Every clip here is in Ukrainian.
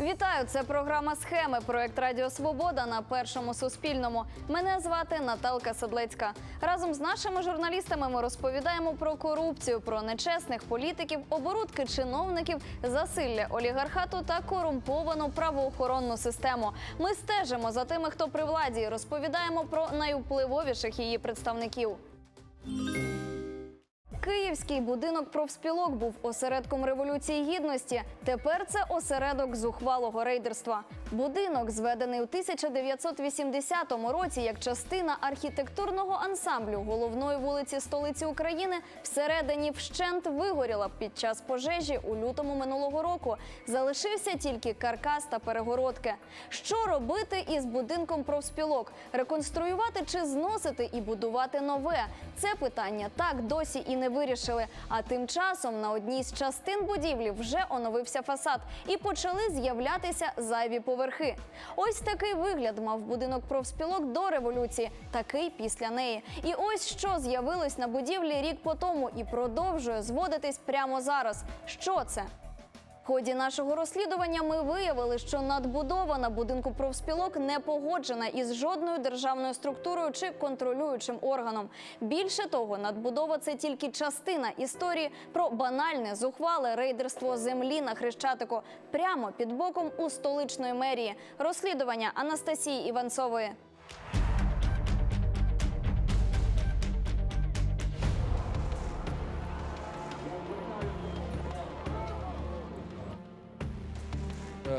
Вітаю! Це програма Схеми. Проект Радіо Свобода на першому суспільному. Мене звати Наталка Седлецька. Разом з нашими журналістами ми розповідаємо про корупцію, про нечесних політиків, оборудки чиновників, засилля олігархату та корумповану правоохоронну систему. Ми стежимо за тими, хто при владі, розповідаємо про найвпливовіших її представників. Київський будинок профспілок був осередком революції гідності. Тепер це осередок зухвалого рейдерства. Будинок, зведений у 1980 році як частина архітектурного ансамблю головної вулиці столиці України, всередині вщент вигоріла під час пожежі у лютому минулого року. Залишився тільки каркас та перегородки. Що робити із будинком профспілок? Реконструювати чи зносити і будувати нове? Це питання так досі і не вирішили. А тим часом на одній з частин будівлі вже оновився фасад і почали з'являтися зайві поверхи. Ось такий вигляд мав будинок профспілок до революції, такий після неї. І ось що з'явилось на будівлі рік по тому і продовжує зводитись прямо зараз. Що це? Ході нашого розслідування ми виявили, що надбудова на будинку профспілок не погоджена із жодною державною структурою чи контролюючим органом. Більше того, надбудова це тільки частина історії про банальне зухвале рейдерство землі на хрещатику прямо під боком у столичної мерії. Розслідування Анастасії Іванцової.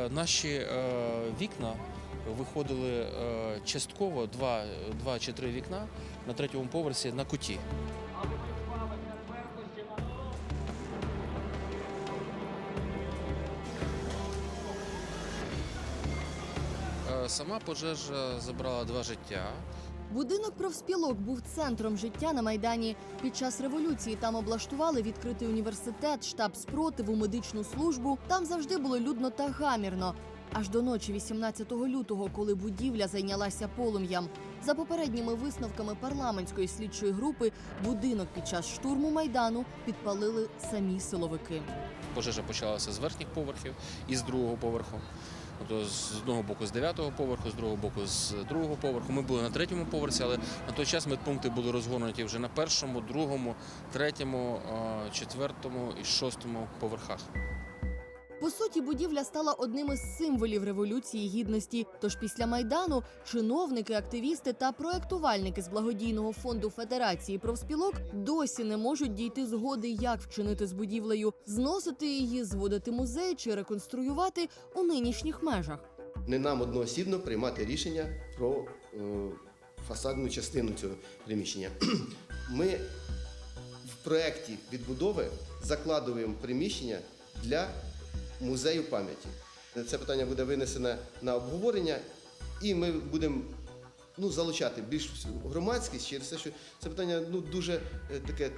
Наші е, вікна виходили е, частково, два, два чи три вікна на третьому поверсі на куті. Е, Сама пожежа забрала два життя. Будинок профспілок був центром життя на майдані. Під час революції там облаштували відкритий університет, штаб спротиву, медичну службу. Там завжди було людно та гамірно. Аж до ночі 18 лютого, коли будівля зайнялася полум'ям. За попередніми висновками парламентської слідчої групи, будинок під час штурму майдану підпалили самі силовики. Пожежа почалася з верхніх поверхів і з другого поверху. Тобто з одного боку з дев'ятого поверху, з другого боку з другого поверху. Ми були на третьому поверсі, але на той час медпункти були розгорнуті вже на першому, другому, третьому, четвертому і шостому поверхах. По суті, будівля стала одним із символів революції гідності. Тож після майдану чиновники, активісти та проектувальники з благодійного фонду Федерації профспілок досі не можуть дійти згоди, як вчинити з будівлею, зносити її, зводити музей чи реконструювати у нинішніх межах. не нам одноосібно приймати рішення про е, фасадну частину цього приміщення. Ми в проєкті відбудови закладуємо приміщення для музею пам'яті. Це питання буде винесено на обговорення, і ми будемо ну, залучати більш громадськість через те, що це питання ну, дуже е, таке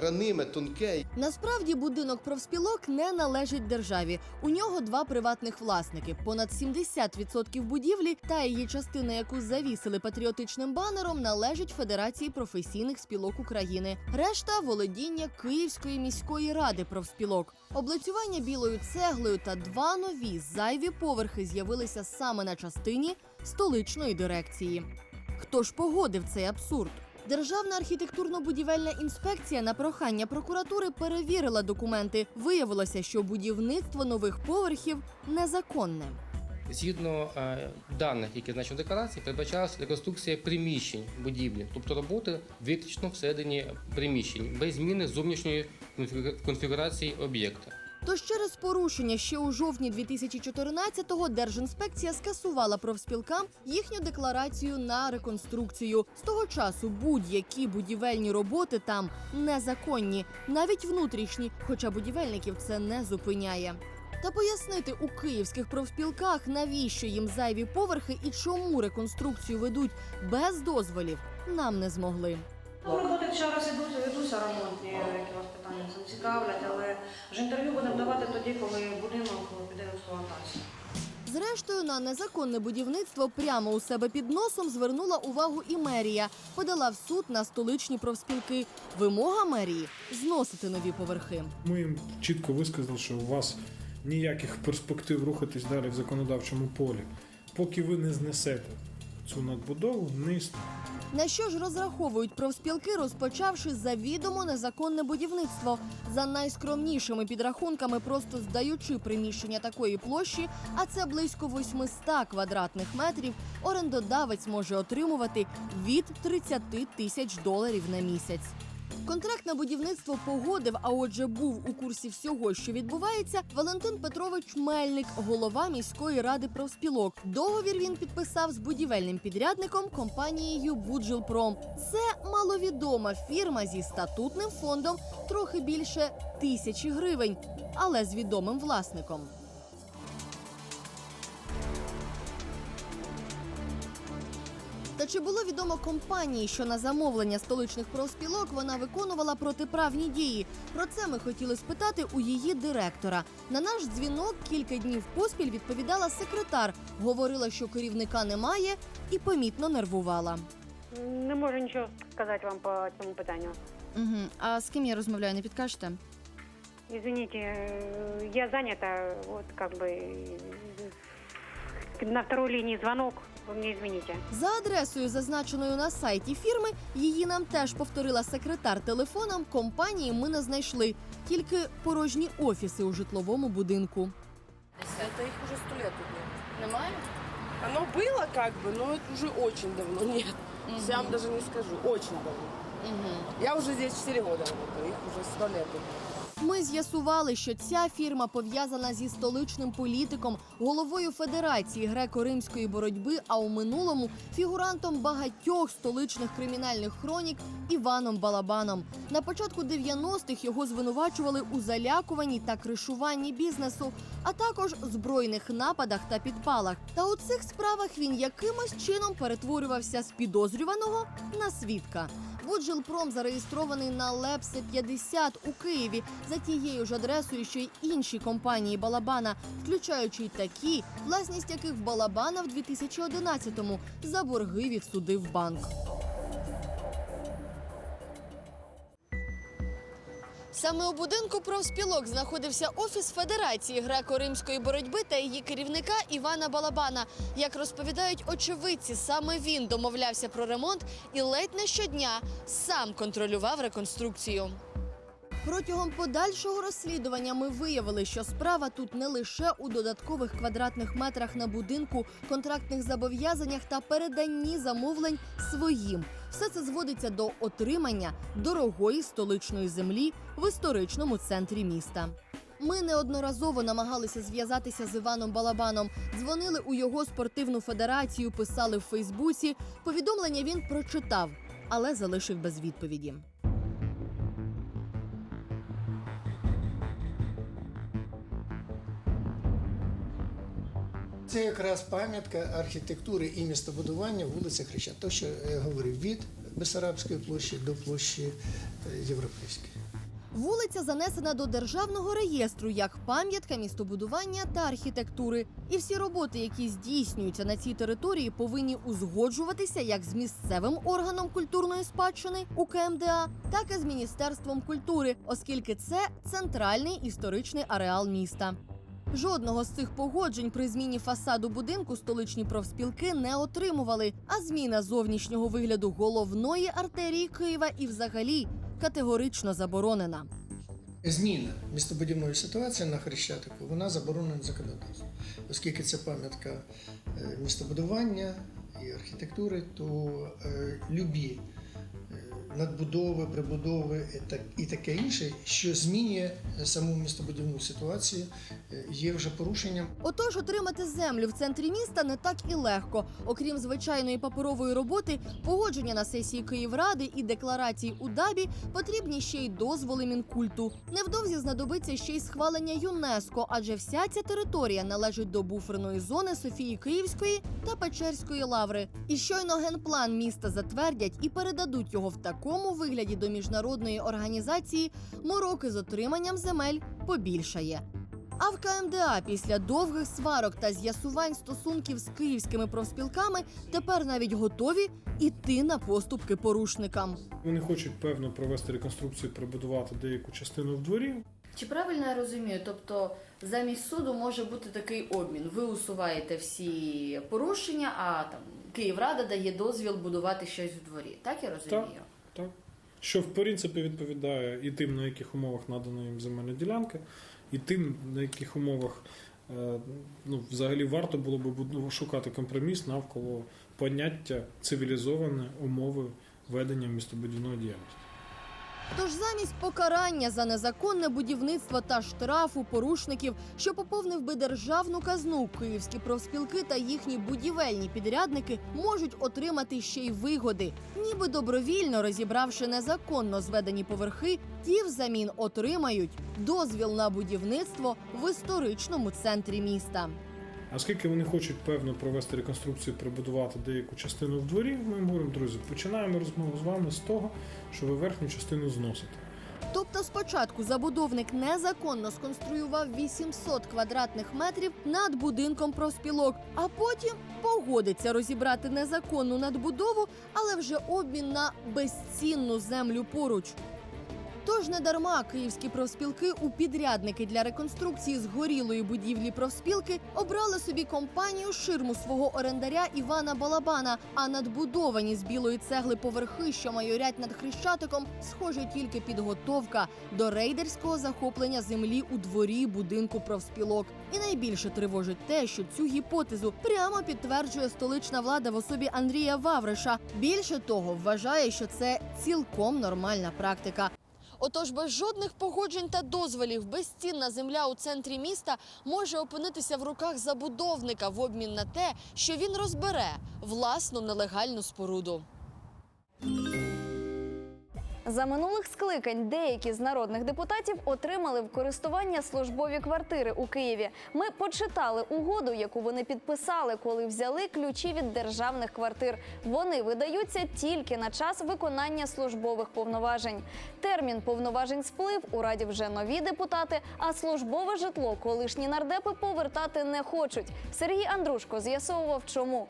раниме, тонке. Насправді будинок профспілок не належить державі. У нього два приватних власники. Понад 70% будівлі та її частина, яку завісили патріотичним банером, належить Федерації професійних спілок України. Решта володіння Київської міської ради профспілок. Облицювання білою цеглою та два нові зайві поверхи з'явилися саме на частині столичної дирекції. Хто ж погодив цей абсурд? Державна архітектурно-будівельна інспекція на прохання прокуратури перевірила документи. Виявилося, що будівництво нових поверхів незаконне. Згідно е, даних, які значені в декларації, передбачалася реконструкція приміщень будівлі, тобто роботи виключно всередині приміщень, без зміни зовнішньої конфігу- конфігурації об'єкта. Тож через порушення ще у жовтні 2014-го Держінспекція скасувала профспілкам їхню декларацію на реконструкцію. З того часу будь-які будівельні роботи там незаконні, навіть внутрішні, хоча будівельників це не зупиняє. Та пояснити у київських профспілках, навіщо їм зайві поверхи і чому реконструкцію ведуть без дозволів, нам не змогли. Ну, роботи зараз ідуть, ведуться ремонтні, які вас цікавлять, але ж інтерв'ю будемо давати тоді, коли будинок піде в експлуатацію. Зрештою, на незаконне будівництво прямо у себе під носом звернула увагу і мерія. Подала в суд на столичні профспілки. Вимога мерії зносити нові поверхи. Ми їм чітко висказали, що у вас ніяких перспектив рухатись далі в законодавчому полі. Поки ви не знесете цю надбудову, не існує. На що ж розраховують профспілки, розпочавши завідомо незаконне будівництво? За найскромнішими підрахунками, просто здаючи приміщення такої площі, а це близько 800 квадратних метрів, орендодавець може отримувати від 30 тисяч доларів на місяць. Контракт на будівництво погодив, а отже, був у курсі всього, що відбувається, Валентин Петрович Мельник, голова міської ради профспілок. Договір він підписав з будівельним підрядником компанією Буджилпром. Це маловідома фірма зі статутним фондом трохи більше тисячі гривень, але з відомим власником. чи було відомо компанії, що на замовлення столичних профспілок вона виконувала протиправні дії? Про це ми хотіли спитати у її директора. На наш дзвінок кілька днів поспіль відповідала секретар, говорила, що керівника немає, і помітно нервувала. Не можу нічого сказати вам по цьому питанню. Угу. А з ким я розмовляю, не підкажете? Извините, э, я занята, вот как бы э, на второй линии звонок, вы мне извините. За адресою, зазначеною на сайті фірми, її нам теж повторила секретар телефоном. Компанії ми не знайшли, тільки порожні офіси у житловому будинку. Это их уже сто лет тут нет. Немає? Оно было как бы, но это уже очень давно нет. Я вам даже не скажу, очень давно. Я уже здесь 4 года работаю, их уже сто лет тут нет. Ми з'ясували, що ця фірма пов'язана зі столичним політиком, головою Федерації греко-римської боротьби, а у минулому фігурантом багатьох столичних кримінальних хронік Іваном Балабаном. На початку 90-х його звинувачували у залякуванні та кришуванні бізнесу, а також збройних нападах та підпалах. Та у цих справах він якимось чином перетворювався з підозрюваного на свідка. Буджилпром зареєстрований на Лепсе 50 у Києві за тією ж адресою, що й інші компанії Балабана, включаючи й такі, власність яких Балабана в 2011-му за борги відсудив банк. Саме у будинку профспілок знаходився офіс Федерації греко-римської боротьби та її керівника Івана Балабана. Як розповідають очевидці, саме він домовлявся про ремонт і ледь не щодня сам контролював реконструкцію. Протягом подальшого розслідування ми виявили, що справа тут не лише у додаткових квадратних метрах на будинку, контрактних зобов'язаннях та переданні замовлень своїм. Все це зводиться до отримання дорогої столичної землі в історичному центрі міста. Ми неодноразово намагалися зв'язатися з Іваном Балабаном, дзвонили у його спортивну федерацію, писали в Фейсбуці. Повідомлення він прочитав, але залишив без відповіді. Це якраз пам'ятка архітектури і містобудування вулиця Хреща. То, що я говорив, від Бесарабської площі до площі е, Європейської. Вулиця занесена до державного реєстру як пам'ятка містобудування та архітектури. І всі роботи, які здійснюються на цій території, повинні узгоджуватися як з місцевим органом культурної спадщини УКМДА, так і з міністерством культури, оскільки це центральний історичний ареал міста. Жодного з цих погоджень при зміні фасаду будинку столичні профспілки не отримували. А зміна зовнішнього вигляду головної артерії Києва і взагалі категорично заборонена. Зміна містобудівної ситуації на Хрещатику вона заборонена законодавством, оскільки це пам'ятка е, містобудування і архітектури, то е, любі надбудови, прибудови і так- і таке інше, що змінює саму містобудівну ситуацію, е, є вже порушенням Отож, отримати землю в центрі міста не так і легко. Окрім звичайної паперової роботи, погодження на сесії Київради і декларації у ДАБі потрібні ще й дозволи мінкульту. Невдовзі знадобиться ще й схвалення ЮНЕСКО, адже вся ця територія належить до буферної зони Софії Київської та Печерської лаври. І щойно генплан міста затвердять і передадуть його в такому вигляді до міжнародної організації, мороки з отриманням земель побільшає. А в КМДА після довгих сварок та з'ясувань стосунків з київськими профспілками тепер навіть готові іти на поступки порушникам. Вони хочуть певно провести реконструкцію, прибудувати деяку частину в дворі. Чи правильно я розумію? Тобто замість суду може бути такий обмін. Ви усуваєте всі порушення, а там Київрада дає дозвіл будувати щось в дворі. Так я розумію? Так. Що в принципі відповідає і тим, на яких умовах надана їм земельна ділянка, і тим, на яких умовах е, ну, взагалі варто було би шукати компроміс навколо поняття цивілізовані умови ведення містобудівної діяльності. Тож замість покарання за незаконне будівництво та штрафу порушників, що поповнив би державну казну, київські профспілки та їхні будівельні підрядники можуть отримати ще й вигоди, ніби добровільно розібравши незаконно зведені поверхи, ті взамін отримають дозвіл на будівництво в історичному центрі міста. Оскільки вони хочуть певно провести реконструкцію, прибудувати деяку частину в дворі, ми говоримо, друзі, починаємо розмову з вами з того, що ви верхню частину зносите. Тобто спочатку забудовник незаконно сконструював 800 квадратних метрів над будинком профспілок, а потім погодиться розібрати незаконну надбудову, але вже обмін на безцінну землю поруч. Тож не дарма київські профспілки у підрядники для реконструкції згорілої будівлі профспілки обрали собі компанію ширму свого орендаря Івана Балабана. А надбудовані з білої цегли поверхи, що майорять над хрещатиком, схоже тільки підготовка до рейдерського захоплення землі у дворі будинку профспілок. І найбільше тривожить те, що цю гіпотезу прямо підтверджує столична влада в особі Андрія Вавриша. Більше того, вважає, що це цілком нормальна практика. Отож, без жодних погоджень та дозволів безцінна земля у центрі міста може опинитися в руках забудовника в обмін на те, що він розбере власну нелегальну споруду. За минулих скликань деякі з народних депутатів отримали в користування службові квартири у Києві. Ми почитали угоду, яку вони підписали, коли взяли ключі від державних квартир. Вони видаються тільки на час виконання службових повноважень. Термін повноважень сплив у раді вже нові депутати, а службове житло колишні нардепи повертати не хочуть. Сергій Андрушко з'ясовував, чому.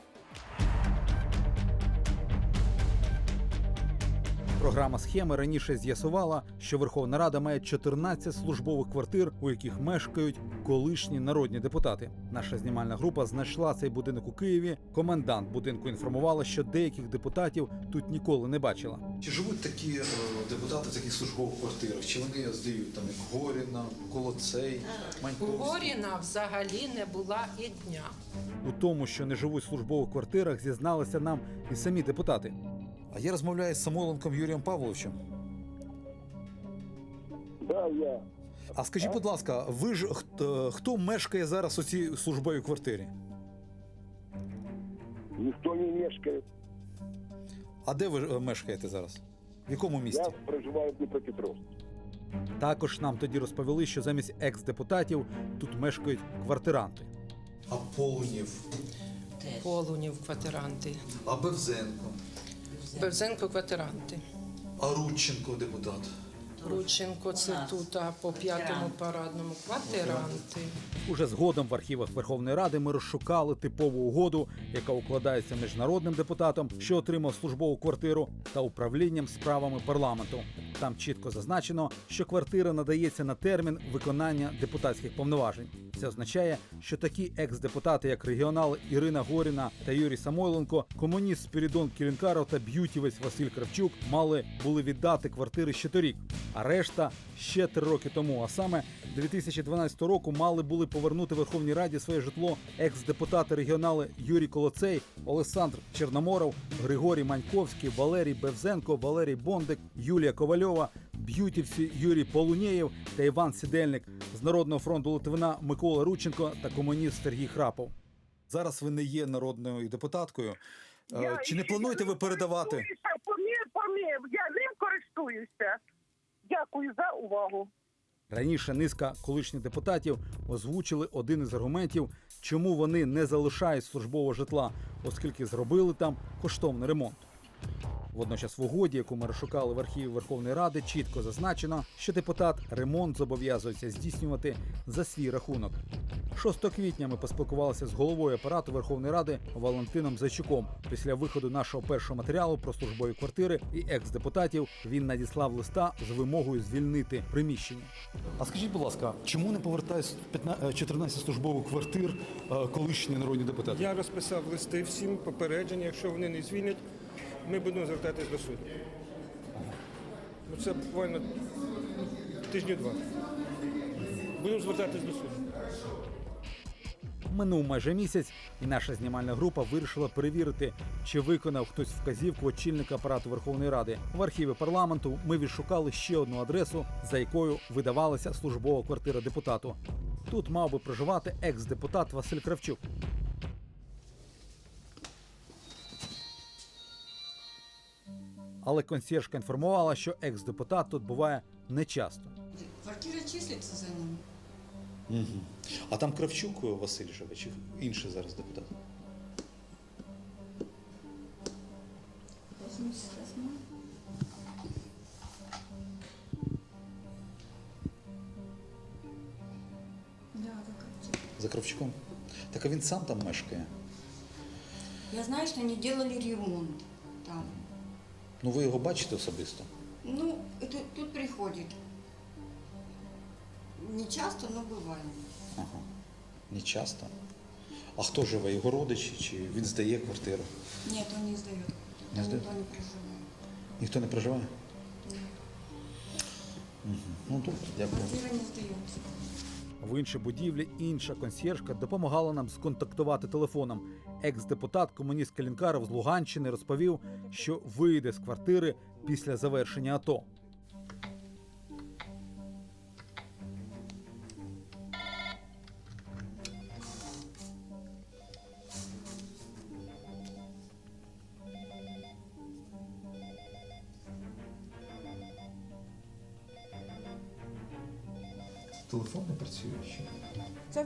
Програма схеми раніше з'ясувала, що Верховна Рада має 14 службових квартир, у яких мешкають колишні народні депутати. Наша знімальна група знайшла цей будинок у Києві. Комендант будинку інформувала, що деяких депутатів тут ніколи не бачила. Чи живуть такі е, депутати в таких службових квартирах? Чи вони здають там як Горіна, Колоцей, Маньковський? Горіна взагалі не була і дня. У тому, що не живуть в службових квартирах, зізналися нам і самі депутати. А я розмовляю з Самойленком Юрієм Павловичем. Да, я. А скажіть, будь ласка, ви ж хто, хто мешкає зараз у цій службовій квартирі? Ніхто не мешкає. А де ви е, мешкаєте зараз? В якому місті? Я проживаю в Дніпропетровську. Також нам тоді розповіли, що замість екс-депутатів тут мешкають квартиранти. А Полунів, Полунів квартиранти. а Бевзенко, Бевзенко квартиранти. а Рудченко депутат. Рудченко це тут а по п'ятому парадному квартиранти. Уже згодом в архівах Верховної Ради ми розшукали типову угоду, яка укладається між народним депутатом, що отримав службову квартиру, та управлінням справами парламенту. Там чітко зазначено, що квартира надається на термін виконання депутатських повноважень. Це означає, що такі екс-депутати, як регіонали Ірина Горіна та Юрій Самойленко, комуніст Спірідон Кілінкаров та б'ютівець Василь Кравчук мали були віддати квартири ще торік, а решта ще три роки тому. А саме 2012 року мали були повернути Верховній Раді своє житло екс-депутати регіонали Юрій Колоцей, Олександр Чорноморов, Григорій Маньковський, Валерій Бевзенко, Валерій Бондик, Юлія Ковальова, б'ютівці Юрій Полунєєв та Іван Сідельник з Народного фронту Литвина Микола Рученко та комуніст Сергій Храпов. Зараз ви не є народною депутаткою. Е, Я Чи не плануєте ви передавати? Помір, помір. Я ним користуюся. Дякую за увагу. Раніше низка колишніх депутатів озвучили один із аргументів, чому вони не залишають службового житла, оскільки зробили там коштовний ремонт. Водночас в угоді, яку ми розшукали в архіві Верховної Ради, чітко зазначено, що депутат ремонт зобов'язується здійснювати за свій рахунок. 6 квітня ми поспілкувалися з головою апарату Верховної Ради Валентином Зайчуком. Після виходу нашого першого матеріалу про службові квартири і екс-депутатів він надіслав листа з вимогою звільнити приміщення. А скажіть, будь ласка, чому не повертають 15 14 службових квартир е, колишні народні депутати? Я розписав листи всім попередження, якщо вони не звільнять, ми будемо звертатись до суду. Ну, Це буквально тижні два. Будемо звертатись до суду. Минув майже місяць, і наша знімальна група вирішила перевірити, чи виконав хтось вказівку очільника апарату Верховної Ради. В архіві парламенту ми відшукали ще одну адресу, за якою видавалася службова квартира депутату. Тут мав би проживати екс-депутат Василь Кравчук. Але консьєржка інформувала, що екс-депутат тут буває нечасто. Квартира числится за ним. Угу. А там Кравчук Василь живе, чи інший зараз депутат? За Кравчуком? Так а він сам там мешкає. Я знаю, что они делали ремонт там. Ну ви його бачите особисто? Ну, это, тут приходит. Не часто, но бывает. Ага. Не часто. А хто живе? Його родичі чи він здає квартиру? Нет, он не сдает. Не Там сдает? Не проживает. Ніхто не проживає? Нет. Угу. Ну добре, дякую. Квартира не сдается. В іншій будівлі інша консьєржка допомагала нам сконтактувати телефоном. Екс-депутат комуніст Калінкаров з Луганщини розповів, що вийде з квартири після завершення АТО.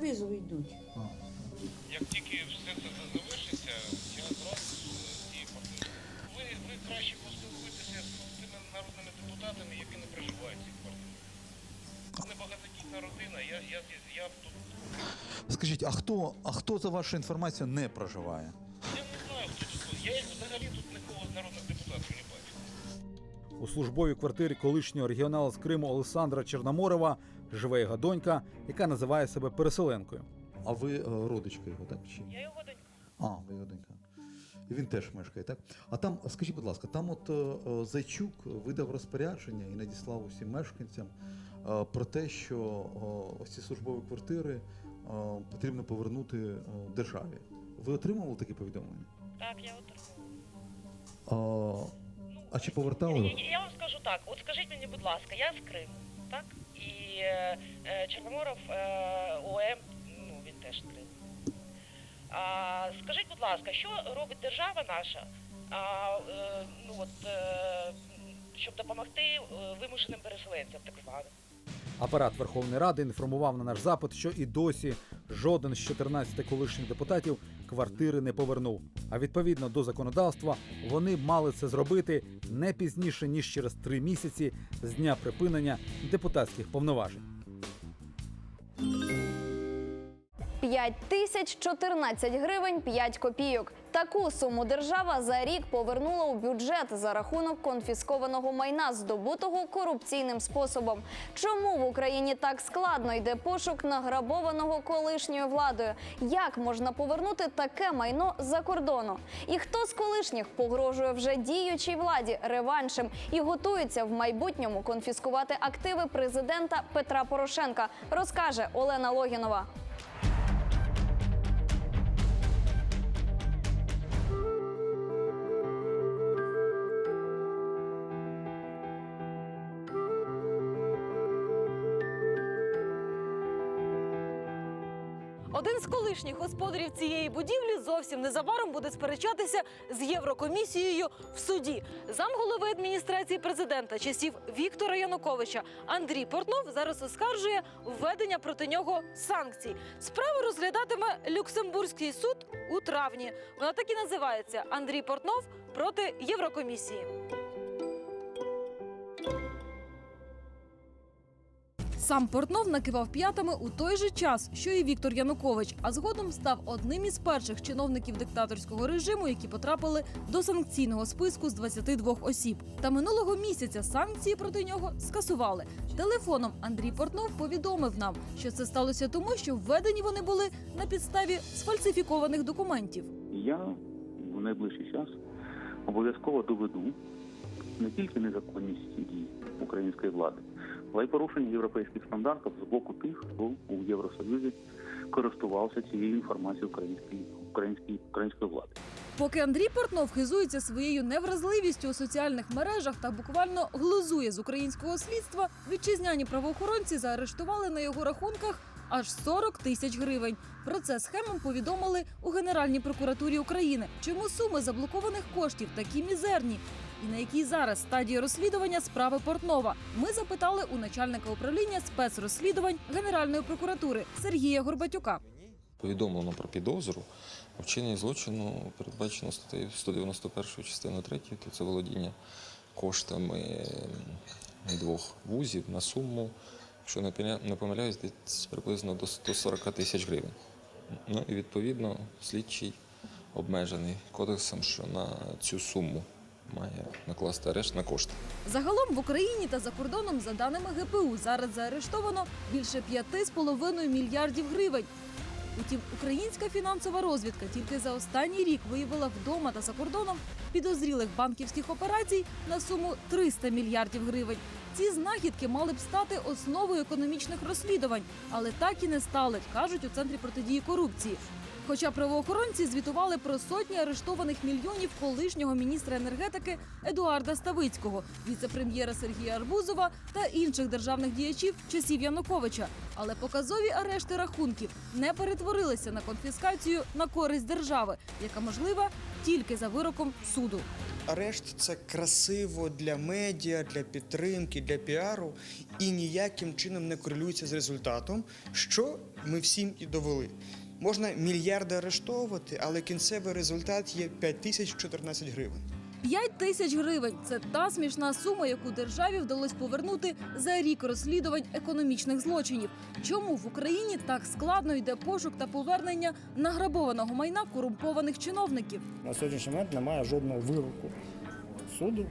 Це йдуть. Як тільки все це завершиться, я зразу з цієї квартири. Ви, ви краще поспілкуйтеся з тими народними депутатами, які не проживають в цій квартирі. Це багатодітна родина, я, я, я тут Скажіть, а хто, а хто за вашу інформацію не проживає? я не знаю, хто тут. Я взагалі тут нікого з народних депутатів не бачу. У службовій квартирі колишнього регіонала з Криму Олександра Чорноморова живе його донька, яка називає себе переселенкою. А ви е, родичка його, так? Чи? Я його донька. А, ви його донька. І він теж мешкає, так? А там, скажіть, будь ласка, там от е, е, Зайчук видав розпорядження і надіслав усім мешканцям е, про те, що е, ось ці службові квартири е, потрібно повернути е, державі. Ви отримали таке повідомлення? Так, я отримала. А, а чи повертали? Я, я вам скажу так, от скажіть мені, будь ласка, я з Криму, так? І е, Чорноморов е, ОМ, ну він теж. А, скажіть, будь ласка, що робить держава наша, е, ну от, е, щоб допомогти е, вимушеним переселенцям, так званим? Апарат Верховної Ради інформував на наш запит, що і досі жоден з 14 колишніх депутатів квартири не повернув. А відповідно до законодавства вони мали це зробити не пізніше ніж через три місяці з дня припинення депутатських повноважень. 5 тисяч 14 гривень 5 копійок. Таку суму держава за рік повернула у бюджет за рахунок конфіскованого майна, здобутого корупційним способом. Чому в Україні так складно йде пошук награбованого колишньою владою? Як можна повернути таке майно за кордону? І хто з колишніх погрожує вже діючій владі реваншем і готується в майбутньому конфіскувати активи президента Петра Порошенка? Розкаже Олена Логінова. Колишніх господарів цієї будівлі зовсім незабаром буде сперечатися з Єврокомісією в суді. Замголови адміністрації президента часів Віктора Януковича Андрій Портнов зараз оскаржує введення проти нього санкцій. Справу розглядатиме Люксембурзький суд у травні. Вона так і називається Андрій Портнов проти Єврокомісії. Сам Портнов накивав п'ятами у той же час, що і Віктор Янукович, а згодом став одним із перших чиновників диктаторського режиму, які потрапили до санкційного списку з 22 осіб. Та минулого місяця санкції проти нього скасували. Телефоном Андрій Портнов повідомив нам, що це сталося тому, що введені вони були на підставі сфальсифікованих документів. Я в найближчий час обов'язково доведу не тільки незаконність дій української влади, але й порушення європейських стандартів з боку тих, хто у Євросоюзі користувався цією інформацією української української української влади. Поки Андрій Портнов хизується своєю невразливістю у соціальних мережах та буквально глузує з українського слідства, вітчизняні правоохоронці заарештували на його рахунках аж 40 тисяч гривень. Про це схемам повідомили у Генеральній прокуратурі України. Чому суми заблокованих коштів такі мізерні? І на якій зараз стадії розслідування справи Портнова? Ми запитали у начальника управління спецрозслідувань Генеральної прокуратури Сергія Горбатюка. Повідомлено про підозру у вчиненні злочину передбачено статтею 191 частиною 3, то це володіння коштами двох вузів на суму, якщо не помиляюсь, десь приблизно до 140 тисяч гривень. Ну і відповідно слідчий обмежений кодексом, що на цю суму має накласти арешт на кошти. Загалом в Україні та за кордоном, за даними ГПУ, зараз заарештовано більше 5,5 мільярдів гривень. Утім, українська фінансова розвідка тільки за останній рік виявила вдома та за кордоном підозрілих банківських операцій на суму 300 мільярдів гривень. Ці знахідки мали б стати основою економічних розслідувань, але так і не стали, кажуть у центрі протидії корупції. Хоча правоохоронці звітували про сотні арештованих мільйонів колишнього міністра енергетики Едуарда Ставицького, віце-прем'єра Сергія Арбузова та інших державних діячів часів Януковича. Але показові арешти рахунків не перетворилися на конфіскацію на користь держави, яка можлива тільки за вироком суду. Арешт це красиво для медіа, для підтримки, для піару і ніяким чином не корелюється з результатом, що ми всім і довели. Можна мільярди арештовувати, але кінцевий результат є 5014 гривень. 5 тисяч гривень це та смішна сума, яку державі вдалося повернути за рік розслідувань економічних злочинів. Чому в Україні так складно йде пошук та повернення награбованого майна корумпованих чиновників? На сьогоднішній момент немає жодного вироку суду,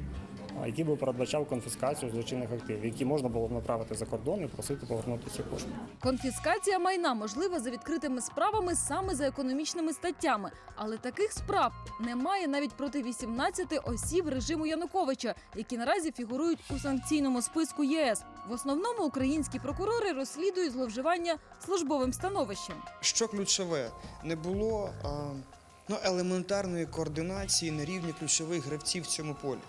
який би передбачав конфіскацію злочинних активів, які можна було б направити за кордон і просити повернути ці кошти. Конфіскація майна можлива за відкритими справами саме за економічними статтями, але таких справ немає навіть проти 18 осіб режиму Януковича, які наразі фігурують у санкційному списку ЄС. В основному українські прокурори розслідують зловживання службовим становищем. Що ключове, не було а, ну, елементарної координації на рівні ключових гравців в цьому полі.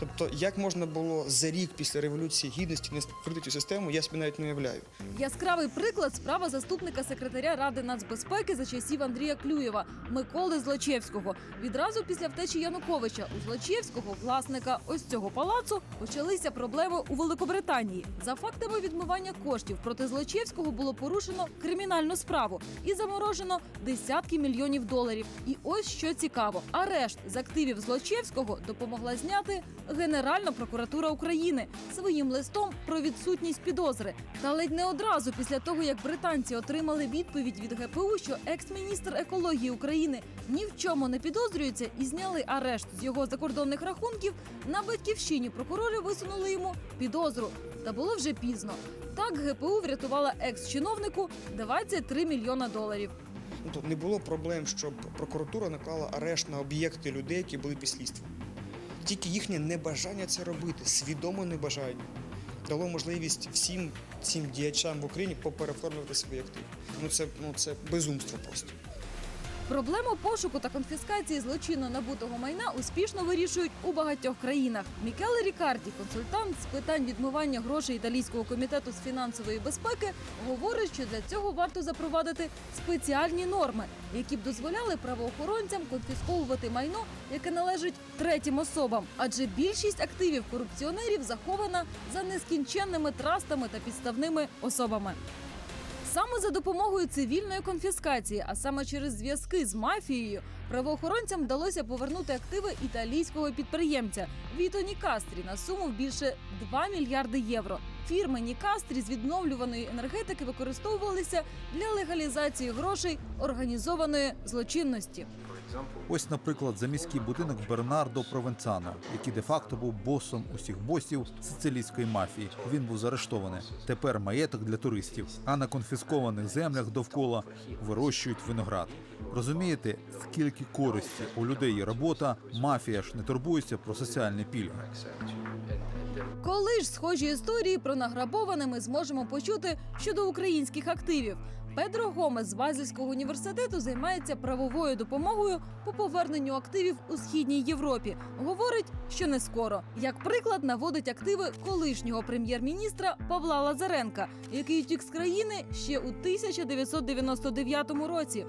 Тобто, як можна було за рік після революції гідності не створити цю систему, я собі навіть не уявляю. Яскравий приклад справа заступника секретаря ради нацбезпеки за часів Андрія Клюєва Миколи Злочевського. Відразу після втечі Януковича у Злочевського, власника ось цього палацу, почалися проблеми у Великобританії. За фактами відмивання коштів проти Злочевського було порушено кримінальну справу і заморожено десятки мільйонів доларів. І ось що цікаво: арешт з активів Злочевського допомогла зняти Генеральна прокуратура України своїм листом про відсутність підозри. Та ледь не одразу після того, як британці отримали відповідь від ГПУ, що екс-міністр екології України ні в чому не підозрюється і зняли арешт з його закордонних рахунків. На батьківщині прокурори висунули йому підозру. Та було вже пізно. Так ГПУ врятувала екс-чиновнику 23 мільйона доларів. Ну, Тобто не було проблем, щоб прокуратура наклала арешт на об'єкти людей, які були під слідством. Тільки їхнє небажання це робити, свідоме небажання, дало можливість всім цим діячам в Україні попереформлювати свої активи. Ну це, ну, це безумство просто. Проблему пошуку та конфіскації злочинно набутого майна успішно вирішують у багатьох країнах. Мікеле Рікарді, консультант з питань відмивання грошей італійського комітету з фінансової безпеки, говорить, що для цього варто запровадити спеціальні норми, які б дозволяли правоохоронцям конфісковувати майно, яке належить третім особам. Адже більшість активів корупціонерів захована за нескінченними трастами та підставними особами. Саме за допомогою цивільної конфіскації, а саме через зв'язки з мафією, правоохоронцям вдалося повернути активи італійського підприємця Віто Нікастрі на суму в більше 2 мільярди євро. Фірми Нікастрі з відновлюваної енергетики використовувалися для легалізації грошей організованої злочинності. Ось, наприклад, заміський будинок Бернардо Провенцано, який де-факто був босом усіх босів сицилійської мафії. Він був заарештований. Тепер маєток для туристів, а на конфіскованих землях довкола вирощують виноград. Розумієте, скільки користі у людей є робота, мафія ж не турбується про соціальні пільги. Коли ж схожі історії про награбоване ми зможемо почути щодо українських активів? Педро Гомес з Базельського університету займається правовою допомогою по поверненню активів у східній Європі. Говорить, що не скоро. Як приклад, наводить активи колишнього прем'єр-міністра Павла Лазаренка, який утік з країни ще у 1999 році.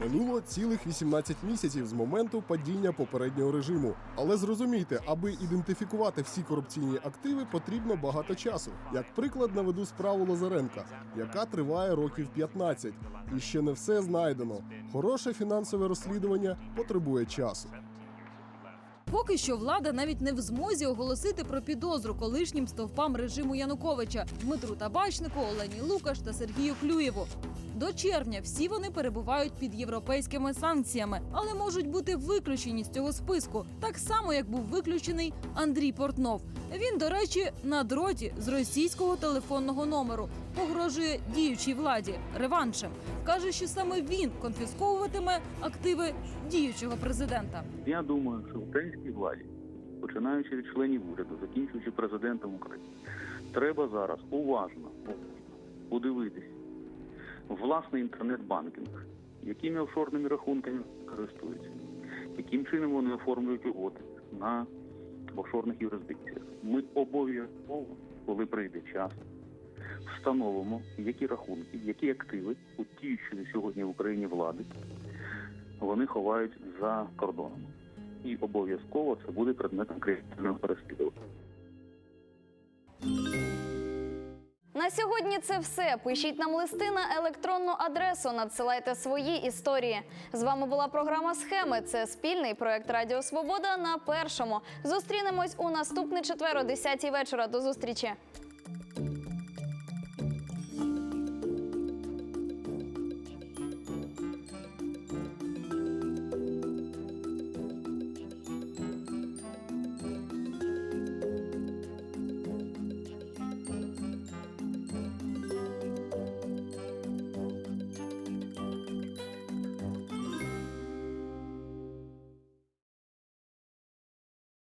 Минуло цілих 18 місяців з моменту падіння попереднього режиму. Але зрозумійте, аби ідентифікувати всі корупційні активи, потрібно багато часу. Як приклад, наведу справу Лазаренка, яка триває років 15. І ще не все знайдено. Хороше фінансове розслідування потребує часу. Поки що влада навіть не в змозі оголосити про підозру колишнім стовпам режиму Януковича Дмитру Табачнику, Олені Лукаш та Сергію Клюєву. До червня всі вони перебувають під європейськими санкціями, але можуть бути виключені з цього списку, так само як був виключений Андрій Портнов. Він, до речі, на дроті з російського телефонного номеру погрожує діючій владі реваншем. каже, що саме він конфісковуватиме активи діючого президента. Я думаю, що українській владі, починаючи від членів уряду, закінчуючи президентом України, треба зараз уважно подивитись власний інтернет-банкінг, якими офшорними рахунками користуються, яким чином вони оформлюють угоди на офшорних юрисдикціях. Ми обов'язково, коли прийде час, встановимо, які рахунки, які активи у діючої сьогодні в Україні влади вони ховають за кордоном. І обов'язково це буде предметом кримінального переслідування. На сьогодні це все. Пишіть нам листи на електронну адресу, надсилайте свої історії. З вами була програма Схеми. Це спільний проект Радіо Свобода на першому. Зустрінемось у наступний четвер о 10 вечора. До зустрічі.